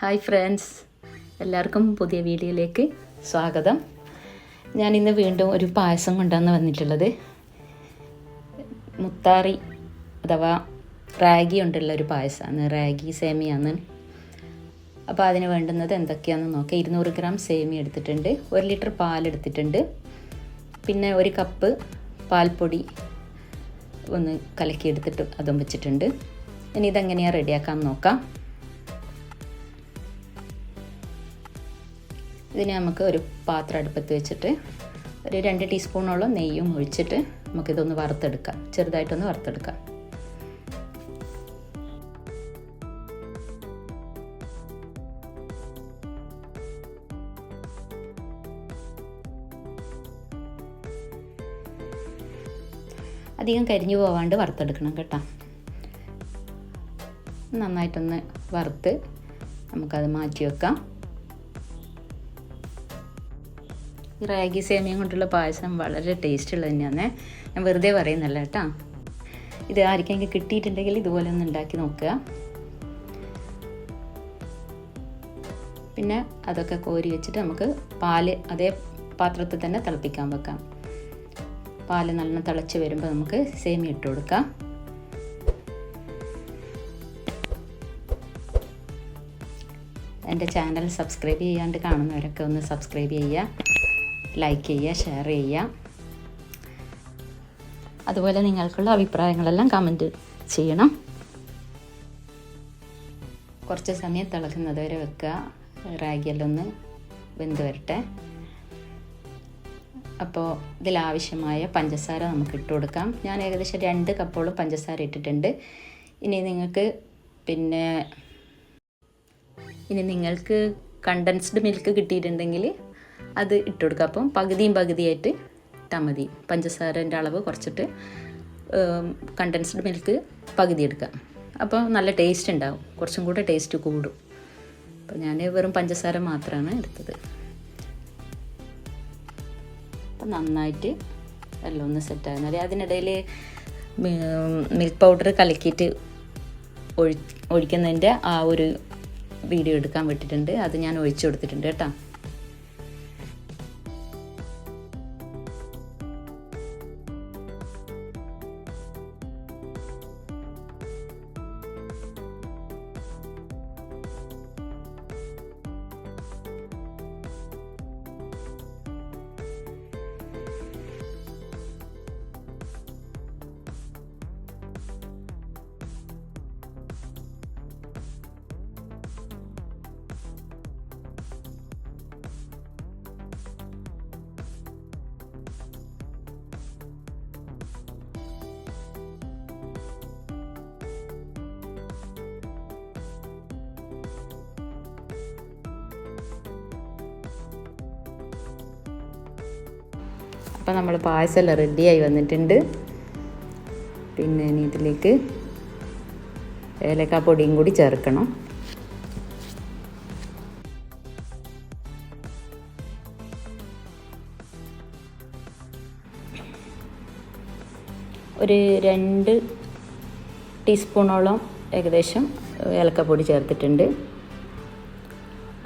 Hi friends. എല്ലാവർക്കും പുതിയ വീഡിയോയിലേക്ക് സ്വാഗതം. ഞാൻ ഇന്ന് വീണ്ടും ഒരു പായസം കൊണ്ടുവന്ന് വന്നിട്ടുള്ളത് മുത്താറി അഥവാ റാഗി കൊണ്ടുള്ള ഒരു പായസമാണ് റാഗി സേമിയാണ്. അപ്പോൾ അതിന് വേണ്ടുന്നത് എന്തൊക്കെയാണെന്ന് നോക്കാം. ഇരുന്നൂറ് ഗ്രാം സേമി എടുത്തിട്ടുണ്ട്. ഒരു ലിറ്റർ പാലെടുത്തിട്ടുണ്ട് പിന്നെ ഒരു കപ്പ് പാൽപ്പൊടി ഒന്ന് കലക്കിയെടുത്തിട്ട് അതും വെച്ചിട്ടുണ്ട്. ഇനി ഇതെങ്ങനെയാണ് റെഡിയാക്കാമെന്ന് നോക്കാം. ഇതിന് നമുക്ക് ഒരു പാത്രം അടുപ്പത്ത് വെച്ചിട്ട് ഒരു രണ്ട് ടീസ്പൂണോളം നെയ്യും ഒഴിച്ചിട്ട് നമുക്കിതൊന്ന് വറുത്തെടുക്കാം. ചെറുതായിട്ടൊന്ന് വറുത്തെടുക്കാം. അധികം കരിഞ്ഞു പോവാണ്ട് വറുത്തെടുക്കണം കേട്ടോ. നന്നായിട്ടൊന്ന് വറുത്ത് നമുക്കത് മാറ്റി വെക്കാം. ഈ റാഗി സേമിയം കൊണ്ടുള്ള പായസം വളരെ ടേസ്റ്റ് ഉള്ളത് തന്നെയാണ് ഞാൻ വെറുതെ പറയുന്നല്ല കേട്ടോ. ഇത് ആർക്കെങ്കിലും കിട്ടിയിട്ടുണ്ടെങ്കിൽ ഇതുപോലെ ഒന്ന് ഉണ്ടാക്കി നോക്കുക. പിന്നെ അതൊക്കെ കോരി വെച്ചിട്ട് നമുക്ക് പാൽ അതേ പാത്രത്തിൽ തന്നെ തിളപ്പിക്കാൻ വെക്കാം. പാൽ നല്ലോണം തിളച്ച് വരുമ്പോൾ നമുക്ക് സേമി ഇട്ട് കൊടുക്കാം. എന്റെ ചാനൽ സബ്സ്ക്രൈബ് ചെയ്യാണ്ട് കാണുന്നവരൊക്കെ ഒന്ന് സബ്സ്ക്രൈബ് ചെയ്യുക. ലൈക്ക് ചെയ്യുക ഷെയർ ചെയ്യുക. അതുപോലെ നിങ്ങൾക്കുള്ള അഭിപ്രായങ്ങളെല്ലാം കമന്റ് ചെയ്യണം. കുറച്ച് സമയം തിളക്കുന്നത് വരെ വെക്കുക. റാഗിയെല്ലാം ഒന്ന് വെന്ത് വരട്ടെ. അപ്പോൾ ഇതിലാവശ്യമായ പഞ്ചസാര നമുക്ക് ഇട്ട് കൊടുക്കാം. ഞാൻ ഏകദേശം രണ്ട് കപ്പോളം പഞ്ചസാര ഇട്ടിട്ടുണ്ട്. ഇനി നിങ്ങൾക്ക് പിന്നെ ഇനി നിങ്ങൾക്ക് കണ്ടൻസ്ഡ് മിൽക്ക് കിട്ടിയിട്ടുണ്ടെങ്കിൽ അത് ഇട്ട് കൊടുക്കുക. അപ്പം പകുതിയും പകുതിയായിട്ട് ഇട്ടാൽ മതി. പഞ്ചസാരന്റെ അളവ് കുറച്ചിട്ട് കണ്ടൻസ്ഡ് മിൽക്ക് പകുതി എടുക്കുക. അപ്പോൾ നല്ല ടേസ്റ്റ് ഉണ്ടാവും. കുറച്ചും കൂടെ ടേസ്റ്റ് കൂടും. അപ്പോൾ ഞാൻ വെറും പഞ്ചസാര മാത്രമാണ് എടുത്തത്. അപ്പം നന്നായിട്ട് എല്ലാം ഒന്ന് സെറ്റാകുന്നത് അതിനിടയിൽ മിൽക്ക് പൗഡർ കലക്കിയിട്ട് ഒഴി ഒഴിക്കുന്നതിന്റെ ആ ഒരു വീഡിയോ എടുക്കാൻ വിട്ടിട്ടുണ്ട്. അത് ഞാൻ ഒഴിച്ചു കൊടുത്തിട്ടുണ്ട് കേട്ടോ. അപ്പോൾ നമ്മൾ പായസമെല്ലാം റെഡിയായി വന്നിട്ടുണ്ട്. പിന്നെ ഇനി ഇതിലേക്ക് ഏലക്കാപ്പൊടിയും പൊടിയും കൂടി ചേർക്കണം. ഒരു രണ്ട് ടീസ്പൂണോളം ഏകദേശം ഏലക്കപ്പൊടി ചേർത്തിട്ടുണ്ട്.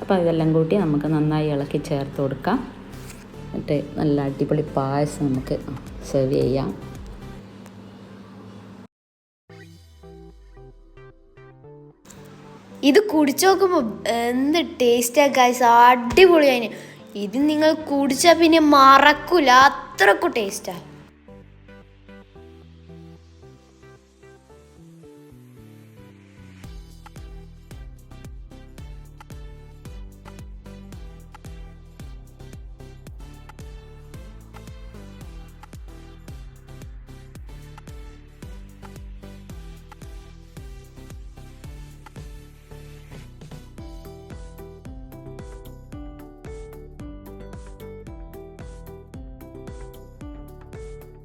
അപ്പോൾ ഇതെല്ലാം കൂട്ടി നമുക്ക് നന്നായി ഇളക്കി ചേർത്ത് കൊടുക്കാം. എന്നിട്ട് നല്ല അടിപൊളി പായസം നമുക്ക് സെർവ് ചെയ്യാം. ഇത് കുടിച്ചു നോക്കുമ്പോൾ എന്ത് ടേസ്റ്റാ ഗൈസ് അടിപൊളിയായി ഇത് നിങ്ങൾ കുടിച്ചാൽ പിന്നെ മറക്കൂല അത്രക്കും ടേസ്റ്റാ